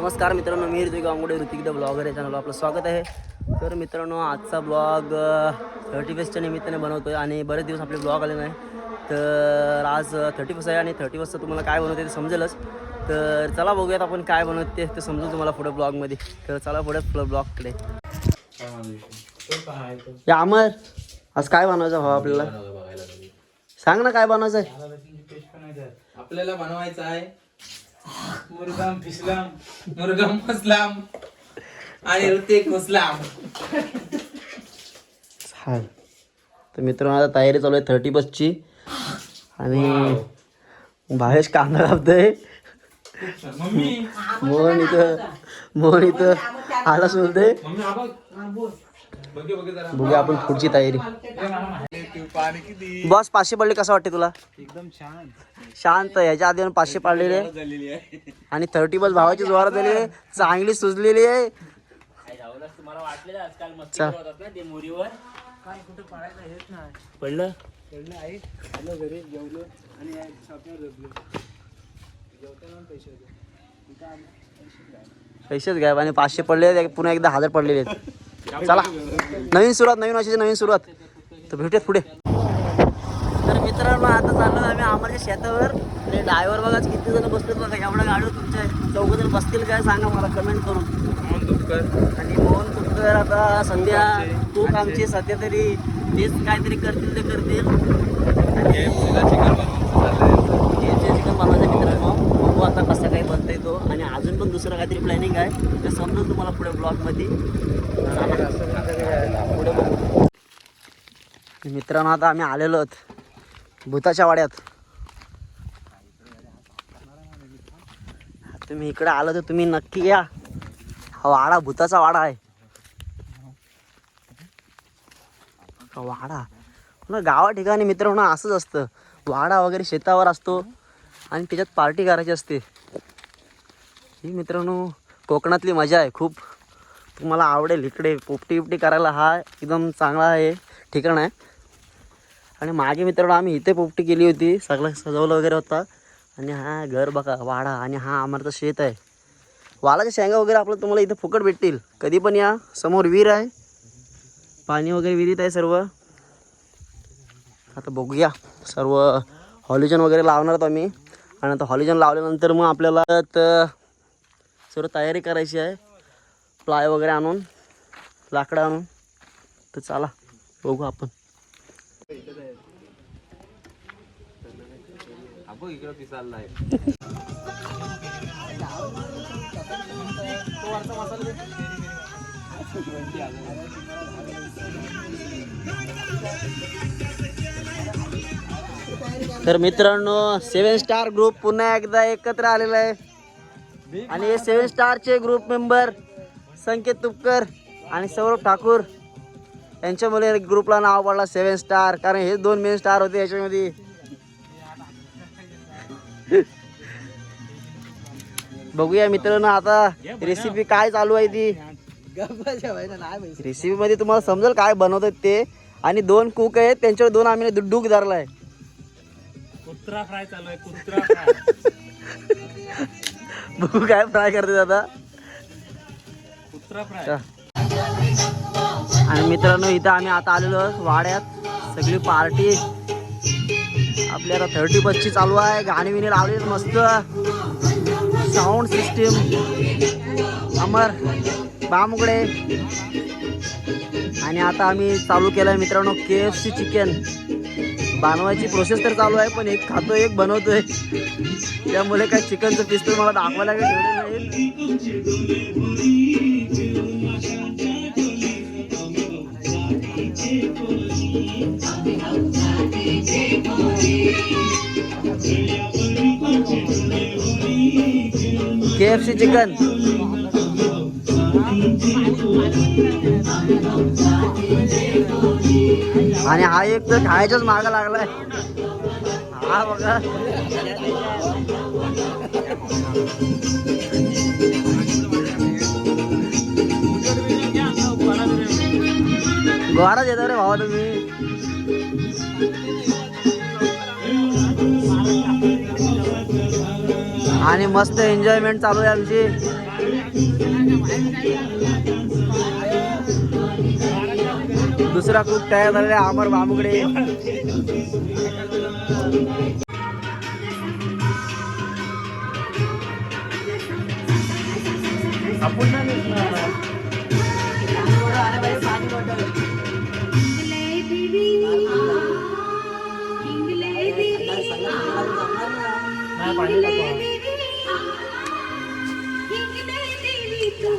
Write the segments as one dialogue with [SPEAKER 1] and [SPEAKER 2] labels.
[SPEAKER 1] नमस्कार मित्रांनो मी ऋतिक गांगुडे ऋतिक द ब्लॉगर या चॅनलवर आपलं स्वागत आहे. तर मित्रांनो आजचा ब्लॉग थर्टी फर्स्टच्या निमित्ताने बनवतो आहे आणि बरेच दिवस आपले ब्लॉग आले नाही. तर आज थर्टी फर्स्ट आहे आणि थर्टी फर्स्टचं तुम्हाला काय बनवते ते समजेलच. तर चला बघूयात आपण काय बनवते ते समजू तुम्हाला पुढे ब्लॉगमध्ये तर चला पुढे ब्लॉगकडे या अमर आज काय बनवायचं भाऊ आपल्याला? सांग ना काय बनवायचं आहे
[SPEAKER 2] आपल्याला बनवायचं आहे मुरगाम फिसलाम मुरगाम आणि ऋतिक मुसलाम.
[SPEAKER 1] तर मित्रांनो आता तयारी चालू आहे थर्टी बसची आणि भावेश कांदा
[SPEAKER 2] मम्मी.
[SPEAKER 1] मोहन इथं मोहन इथं आला बोलते बघूया आपण पुढची तयारी.
[SPEAKER 2] पाणी किती?
[SPEAKER 1] बस पाचशे पडले कसं वाटते तुला?
[SPEAKER 2] एकदम छान.
[SPEAKER 1] शांत ह्याच्या आधी पाचशे पडलेले.
[SPEAKER 2] झालेली आहे.
[SPEAKER 1] आणि थर्टी बस भावाची जोरात झालेली आहे. चांगली सुजलेली आहे. पडलं? पैसेच घ्या आणि पाचशे पडले पुन्हा एकदा हजार पडलेले आहेत. चला. नवीन सुरुवात नवीन वर्षाची नवीन सुरुवात. तर भेटूयात पुढे. तर मित्रांनो आता चाललो आम्ही आम्हाला शेतावर. आणि ड्रायव्हर बघा किती जण बसलेत बघा. एवढ्या गाडीवर तुमच्या चौघ जण बसतील काय सांगा मला कमेंट करून. आणि मोहन तुमकर आता संध्या तू आमची. सध्या तरी तेच काहीतरी करतील ते करतील. आणि जे चिकन बनवायचं मित्रांनो बघू आता कसं काही बनतंय तो. आणि अजून पण दुसरं काहीतरी प्लॅनिंग आहे. ते समजून तुम्हाला पुढे ब्लॉगमध्ये पुढे बघू. मित्रांनो आता आम्ही आलेलो आहोत भूताच्या वाड्यात. तुम्ही इकडे आलो तर तुम्ही नक्की या. हा वाडा भूताचा वाडा आहे. वाडा. ना गावा ठिकाणी मित्रांनो असंच असतं. वाडा वगैरे शेतावर असतो आणि त्याच्यात पार्टी करायची असते. ही मित्रांनो कोकणातली मजा आहे खूप. तुम्हाला आवडेल इकडे पोपटी बिपटी करायला. हा एकदम चांगला आहे ठिकाण आहे. आणि मागे मित्रांनो आम्ही इथे पोपटी केली होती. सगळं सजवलं वगैरे होता. आणि हा घर बघा वाडा आणि हा आम्हाला शेत आहे. वालाच्या शेंगा वगैरे आपलं तुम्हाला इथं फुकट भेटतील. कधी पण या. समोर विहीर आहे. पाणी वगैरे विहिरीत आहे सर्व. आता बघूया. सर्व हॉलिजन वगैरे लावणार आहोत आम्ही. आणि आता हॉलिजन लावल्यानंतर मग आपल्याला तर सर्व तयारी करायची आहे. प्लाय वगैरे आणून लाकडं आणून. तर चला बघू आपण.
[SPEAKER 2] इकडं पिसाललाय
[SPEAKER 1] तर मित्रांनो सेवन स्टार ग्रुप पुन्हा एकदा एकत्र आलेला आहे. आणि हे सेवन स्टारचे ग्रुप मेंबर संकेत तुपकर आणि सौरभ ठाकूर यांच्यामुळे ग्रुपला नाव पडला सेवन स्टार कारण हे दोन मेन स्टार होते याच्यामध्ये. बघूया मित्रांनो आता रेसिपी काय चालू आहे ती. रेसिपी मध्ये तुम्हाला समजेल काय बनवतात ते. आणि दोन कुक आहेत त्यांच्यावर दोन आम्ही डूक धरलाय.
[SPEAKER 2] कुत्रा फ्राय चालू आहे कुत्रा
[SPEAKER 1] बघू काय फ्राय करते आता.
[SPEAKER 2] कुत्रा फ्राय.
[SPEAKER 1] आणि मित्रांनो इथं आम्ही आता आलेलो वाड्यात. सगळी पार्टी आपल्याला थर्टी बसची चालू आहे. गाणी विणी लावली मस्त. Sound system Amar Bamugade. आणि आता आम्ही चालू केलं आहे मित्रांनो के एफ सी चिकन बनवायची प्रोसेस तर चालू आहे पण एक खातो एक बनवतोय. त्यामुळे काय चिकनचं पिस्तूल मला दाखवायला काही ठेवलं नाही. के एफ सी चिकन आणि हा एक तर खायच्याच माग लागलाय. हा बघा. गोहारा येतो रे भावा तुम्ही. आणि मस्त एन्जॉयमेंट चालू आहे आमची. दुसरा ग्रुप तयार झालेला आहे अमर बामुगडे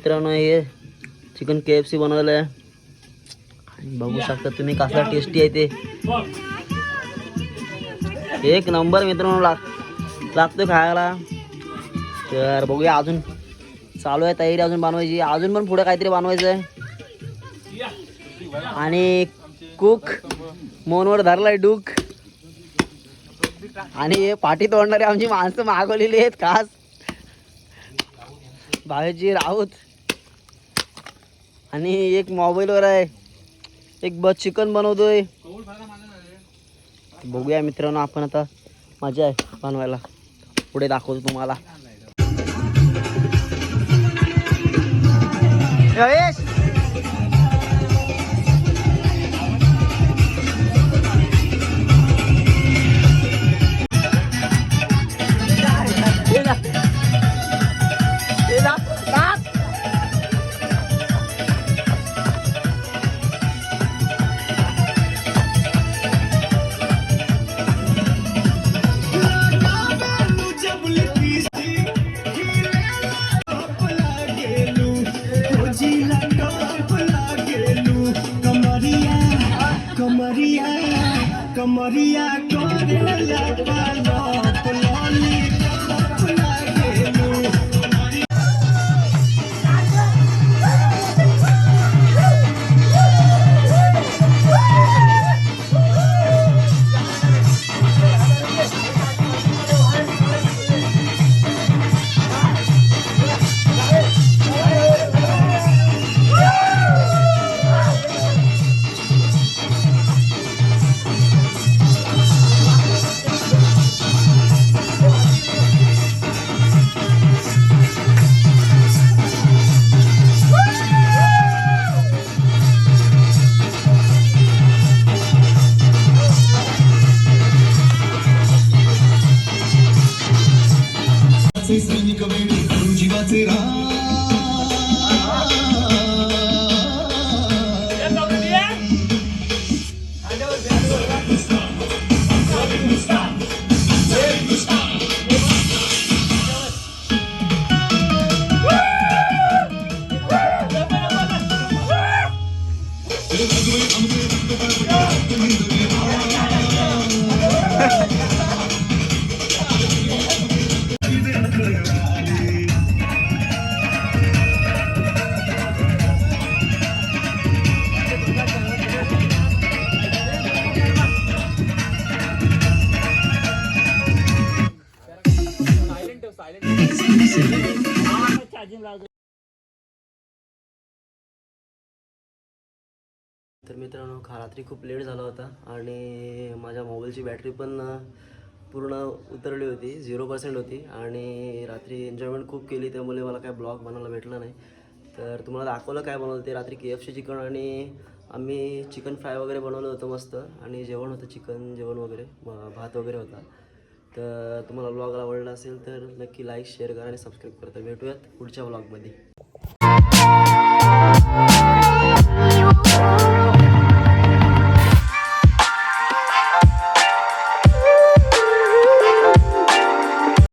[SPEAKER 1] मित्रांनो हे चिकन के एफ सी बनवलं आहे बघू शकता तुम्ही कसला टेस्टी आहे ते. एक नंबर मित्रांनो लाग लागतो खायला. तर बघूया अजून. चालू आहे तयारी अजून बनवायची. अजून पण पुढे काहीतरी बनवायचं आहे आणि कुक मोनवर धरलाय डूक. आणि हे पाठी तोडणारे आमची माणसं मागवलेली आहेत खास. भावेजी राऊत. आणि एक मोबाईलवर आहे. एक बस चिकन बनवतोय. बघूया मित्रांनो आपण आता मजा आहे बनवायला. पुढे दाखवतो तुम्हाला.
[SPEAKER 3] stop.
[SPEAKER 1] तर मित्रांनो काल रात्री खूप लेट झाला होता आणि माझ्या मोबाईलची बॅटरी पण पूर्ण उतरली होती झिरो पर्सेंट होती आणि रात्री एन्जॉयमेंट खूप केली त्यामुळे मला काय ब्लॉग बनवायला भेटला नाही. तर तुम्हाला दाखवलं काय बनवलं ते रात्री के एफ सी चिकन आणि आम्ही चिकन फ्राय वगैरे बनवलं होतं मस्त आणि जेवण होतं चिकन जेवण वगैरे भात वगैरे होता. तर तुम्हाला ब्लॉग आवडला असेल तर नक्की लाईक शेअर करा आणि सबस्क्राईब करा तर भेटूयात पुढच्या ब्लॉगमध्ये